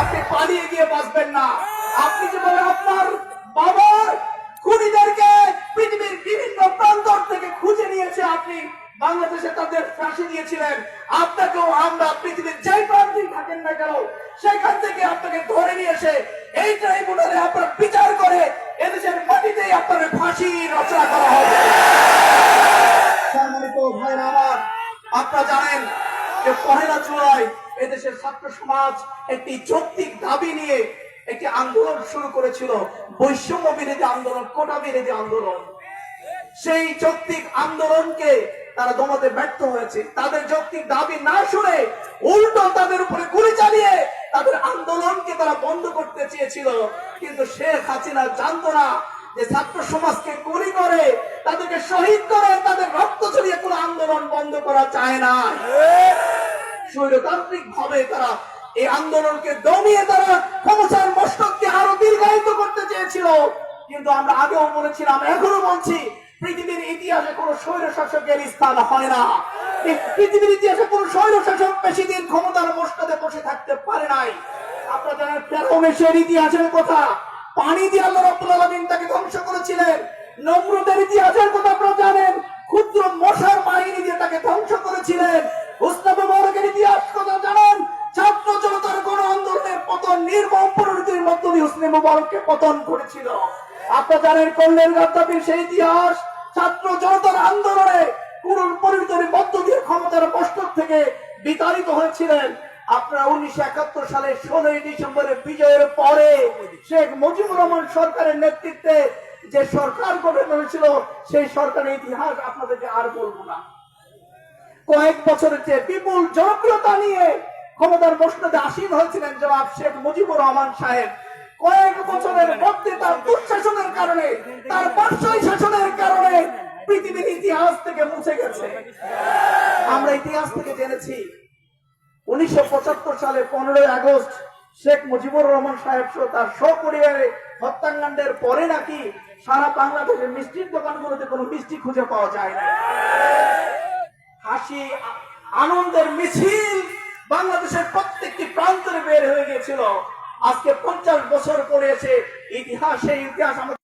আপনি পালিয়ে গিয়ে বাঁচবেন না। আপনি যেভাবে আপনার বাবার খুনিদেরকে পৃথিবীর বিভিন্ন প্রান্তর থেকে খুঁজে নিয়েছে, আপনি বাংলাদেশে তাদের ফাঁসি দিয়েছিলেন। আপনাকেও আমরা পৃথিবীর যেই প্রান্তেই থাকেন না কেন, সেখান থেকে আপনাকে ধরে নিয়ে এসে এই ট্রাইব্যুনালে আপনার বিচার করে এদেশের মাটিতেই আপনার ফাঁসি রচনা করা হবে। সম্মানিত ভাইরা আমার, আপনারা জানেন যে পহেলা জুলাই এদেশের ছাত্র সমাজ একটি যৌক্তিক দাবি নিয়ে একটি আন্দোলন শুরু করেছিল। বৈষম্য বিরোধী আন্দোলন, কোটা বিরোধী আন্দোলন। সেই যৌক্তিক আন্দোলনকে তারা দমাতে ব্যর্থ হয়েছে। তাদের যৌক্তিক দাবি না শুনে উল্টো তাদের উপরে গুলি চালিয়ে তাদের আন্দোলনকে তারা বন্ধ করতে চেয়েছিল। কিন্তু শেখ হাসিনা জানতো না যে ছাত্র সমাজকে গুলি করে, তাদেরকে শহীদ করে, তাদের রক্ত ছড়িয়ে কোনো আন্দোলন বন্ধ করা চায় না। স্বৈরতান্ত্রিক ভাবে তারা এই আন্দোলনকে দমিয়ে তারা ক্ষমতার মস্তককে আরও দীর্ঘায়িত করতে চেয়েছিল। কিন্তু আমরা আগেও বলেছিলাম, এখনও বলছি, পৃথিবীর ইতিহাসে কোন স্বৈর শাসকের স্থান হয় না। পৃথিবীর ইতিহাসে কোন স্বৈর শাসক বেশি দিন ক্ষমতার মস্তকে বসে থাকতে পারে নাই। আপনারা জানেন ফেরোমেশের ইতিহাসের কথা, পানি দিয়ে আল্লাহ রব্বুল আলামিন তাকে ধ্বংস করেছিলেন, নমরুদের ইতিহাসের কথা নির্মম পরিণতির মধ্য দিয়ে হুসনে মোবারককে পতন করেছিল। আপনারা জানেন কল্যাণ গাদ্দাফির সেই ইতিহাস, ছাত্র জনতার আন্দোলনে কোন পরিণতির মধ্য দিয়ে ক্ষমতার কষ্ট থেকে বিতাড়িত হয়েছিলেন। আপনারা উনিশশো একাত্তর সালে ষোলোই ডিসেম্বরে বিজয়ের পরে শেখ মুজিবুর রহমান সরকারের নেতৃত্বে যে সরকার গঠন হয়েছিল, সেই সরকারের ইতিহাস আপনাদেরকে আর বলব না। কয়েক বছরের যে বিপুল জনপ্রিয়তা নিয়ে ক্ষমতার মসনদে আসীন হয়েছিলেন জনাব শেখ মুজিবুর রহমান সাহেব। কয়েক বছরের মধ্যে তার দুঃশাসনের কারণে, তার বাদশাহী শাসনের কারণে পৃথিবীর ইতিহাস থেকে মুছে গেছে। আমরা ইতিহাস থেকে জেনেছি, উনিশশো সালে পনেরোই আগস্ট শেখ মুজিবুর রহমান সাহেব সহ তার সপরিবারে হত্যাকাণ্ডের পরে নাকি সারা বাংলাদেশের মিষ্টির দোকানগুলোতে কোনো মিষ্টি খুঁজে পাওয়া যায় না। হাসি আনন্দের মিছিল বাংলাদেশের প্রত্যেকটি প্রান্তরে বের হয়ে গেছিল আজকে পঞ্চাশ বছর পরে এসে ইতিহাস, সেই ইতিহাস আমাদের